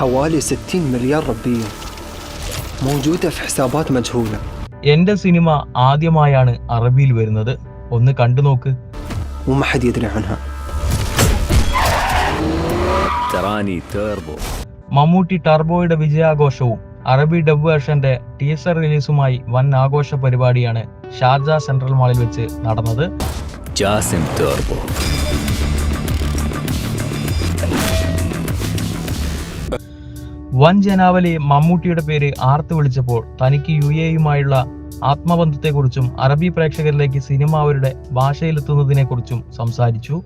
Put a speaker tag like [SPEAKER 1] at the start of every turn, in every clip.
[SPEAKER 1] حوالي 60 مليار ربية موجودة في حسابات مجهولة
[SPEAKER 2] എന്റെ സിനിമ ആദ്യമായാണ് അറബിയിൽ വരുന്നത് ഒന്ന് കണ്ടു നോക്ക്
[SPEAKER 1] وما حد يدري عنها
[SPEAKER 3] تراني تيربو
[SPEAKER 2] മമ്മൂട്ടി ടർബോയുടെ വിജയാഘോഷവും അറബി ഡബ് വേർഷന്റെ ടീസർ റിലീസുമായി വൻ ആഘോഷ പരിപാടിയാണ് ഷാർജ സെൻട്രൽ മാളിൽ വെച്ച് നടന്നത്
[SPEAKER 3] جاسم تيربو
[SPEAKER 2] വൻ ജനാവലി മമ്മൂട്ടിയുടെ പേര് ആർത്തു വിളിച്ചപ്പോൾ തനിക്ക് യു എയുമായുള്ള ആത്മബന്ധത്തെക്കുറിച്ചും അറബി പ്രേക്ഷകരിലേക്ക് സിനിമ അവരുടെ ഭാഷയിലെത്തുന്നതിനെ കുറിച്ചും സംസാരിച്ചു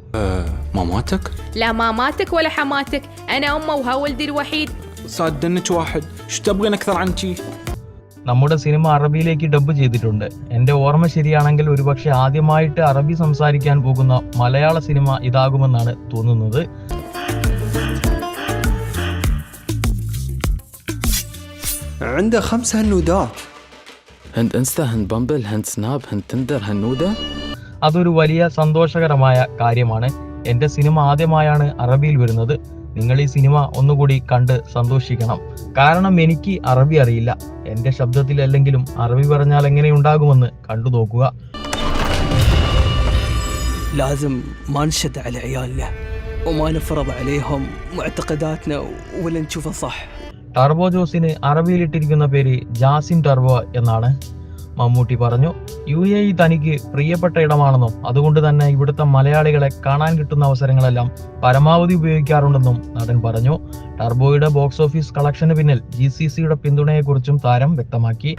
[SPEAKER 2] നമ്മുടെ സിനിമ അറബിയിലേക്ക് ഡബ് ചെയ്തിട്ടുണ്ട്. എന്റെ ഓർമ്മ ശരിയാണെങ്കിൽ ഒരുപക്ഷെ ആദ്യമായിട്ട് അറബി സംസാരിക്കാൻ പോകുന്ന മലയാള സിനിമ ഇതാകുമെന്നാണ് തോന്നുന്നത്.
[SPEAKER 1] عنده خمس هنودات
[SPEAKER 4] هند انستا هند بامبل هند سناب هند تندر هند نودا
[SPEAKER 2] അതൊരു വലിയ സന്തോഷകരമായ കാര്യമാണ് എന്റെ സിനിമ ആദ്യമായാണ് അറബിയിൽ വരുന്നത് നിങ്ങൾ ഈ സിനിമ ഒന്നുകൂടി കണ്ട് സന്തോഷിക്കണം കാരണം എനിക്ക് അറബി അറിയില്ല എന്റെ ശബ്ദത്തിലല്ലെങ്കിലും അറബി പറഞ്ഞാൽ എങ്ങനെയുണ്ടാകുമെന്ന് കണ്ടു നോക്കുക
[SPEAKER 5] لازم ما نشد على عيالنا وما نفرض عليهم معتقداتنا ولا نشوفه صح
[SPEAKER 2] ടർബോ ജോസിന് അറബിയിലിട്ടിരിക്കുന്ന പേര് ജാസിം ടർബോ എന്നാണ് മമ്മൂട്ടി പറഞ്ഞു. യു എ ഇ തനിക്ക് പ്രിയപ്പെട്ട ഇടമാണെന്നും അതുകൊണ്ട് തന്നെ ഇവിടുത്തെ മലയാളികളെ കാണാൻ കിട്ടുന്ന അവസരങ്ങളെല്ലാം പരമാവധി ഉപയോഗിക്കാറുണ്ടെന്നും നടൻ പറഞ്ഞു. ടർബോയുടെ ബോക്സ് ഓഫീസ് കളക്ഷന് പിന്നിൽ ജി സി സിയുടെ പിന്തുണയെക്കുറിച്ചും താരം വ്യക്തമാക്കി.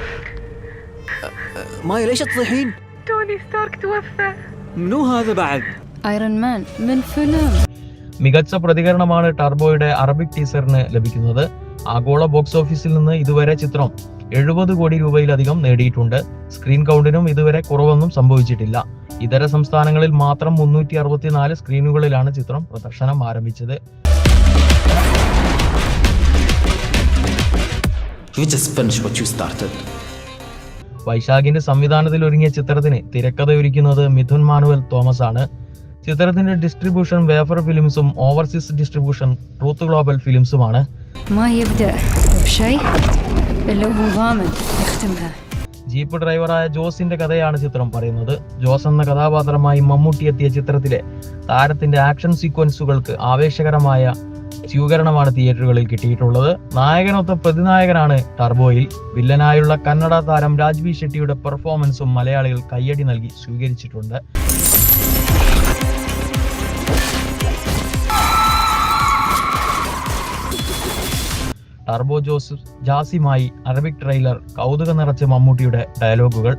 [SPEAKER 2] മികച്ച പ്രതികരണമാണ് ടർബോയുടെ അറബിക് ടീസറിന് ലഭിക്കുന്നത്. ആഗോള ബോക്സ് ഓഫീസിൽ നിന്ന് ഇതുവരെ ചിത്രം എഴുപത് കോടി രൂപയിലധികം നേടിയിട്ടുണ്ട്. സ്ക്രീൻ കൗണ്ടിനും ഇതുവരെ കുറവൊന്നും സംഭവിച്ചിട്ടില്ല. ഇതര സംസ്ഥാനങ്ങളിൽ മാത്രം മുന്നൂറ്റി അറുപത്തിനാല് സ്ക്രീനുകളിലാണ് ചിത്രം പ്രദർശനം ആരംഭിച്ചത്. വൈശാഖിന്റെ സംവിധാനത്തിൽ ഒരുങ്ങിയ ചിത്രത്തിന് തിരക്കഥ ഒരുക്കുന്നത് മിഥുൻ മാനുവൽ തോമസ് ആണ് ചിത്രത്തിന്റെ ഡിസ്ട്രിബ്യൂഷൻ വേഫർ ഫിലിംസും ഓവർസീസ് ഡിസ്ട്രിബ്യൂഷൻ ട്രൂത്ത് ഗ്ലോബൽ ഫിലിംസുമാണ് ജീപ്പ് ഡ്രൈവറായ ജോസിന്റെ കഥയാണ് ചിത്രം പറയുന്നത്. ജോസ് എന്ന കഥാപാത്രമായി മമ്മൂട്ടി എത്തിയ ചിത്രത്തിലെ താരത്തിന്റെ ആക്ഷൻ സീക്വൻസുകൾക്ക് ആവേശകരമായ സ്വീകരണമാണ് തിയേറ്ററുകളിൽ കിട്ടിയിട്ടുള്ളത്. നായകനൊത്ത പ്രതിനായകനാണ് ടർബോയിൽ. വില്ലനായുള്ള കന്നഡ താരം രാജ്വി ഷെട്ടിയുടെ പെർഫോമൻസും മലയാളികൾ കയ്യടി നൽകി സ്വീകരിച്ചിട്ടുണ്ട്. ടർബോ ജോസഫ് ജാസിമായി അറബിക് ട്രെയിലർ കൗതുകം നിറച്ച മമ്മൂട്ടിയുടെ ഡയലോഗുകൾ.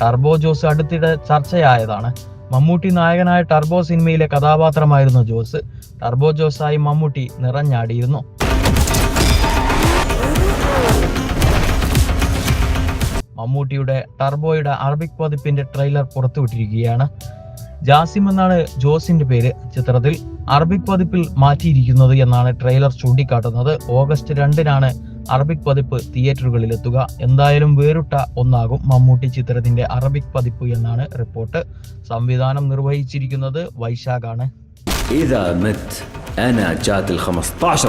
[SPEAKER 2] ടർബോ ജോസ് അടുത്തിടെ ചർച്ചയായതാണ്. മമ്മൂട്ടി നായകനായ ടർബോ സിനിമയിലെ കഥാപാത്രമായിരുന്നു ജോസ്. ടർബോ ജോസായി മമ്മൂട്ടി നിറഞ്ഞാടിയിരുന്നു. മമ്മൂട്ടിയുടെ ടർബോയുടെ അറബിക് പതിപ്പിന്റെ ട്രെയിലർ പുറത്തുവിട്ടിരിക്കുകയാണ്. ജാസിം എന്നാണ് ജോസിന്റെ പേര് ചിത്രത്തിൽ. അറബിക് പതിപ്പിൽ മാറ്റിയിരിക്കുന്നത് എന്നാണ് ട്രെയിലർ ചൂണ്ടിക്കാട്ടുന്നത്. ഓഗസ്റ്റ് രണ്ടിനാണ് അറബിക് പതിപ്പ് തിയേറ്ററുകളിലെത്തുക എന്തായാലും വേറിട്ട ഒന്നാകും. മമ്മൂട്ടി ചിത്രത്തിന്റെ അറബിക് പതിപ്പ് എന്നാണ് റിപ്പോർട്ട്. സംവിധാനം നിർവഹിച്ചിരിക്കുന്നത് വൈശാഖാണ്.
[SPEAKER 3] أنا جات 15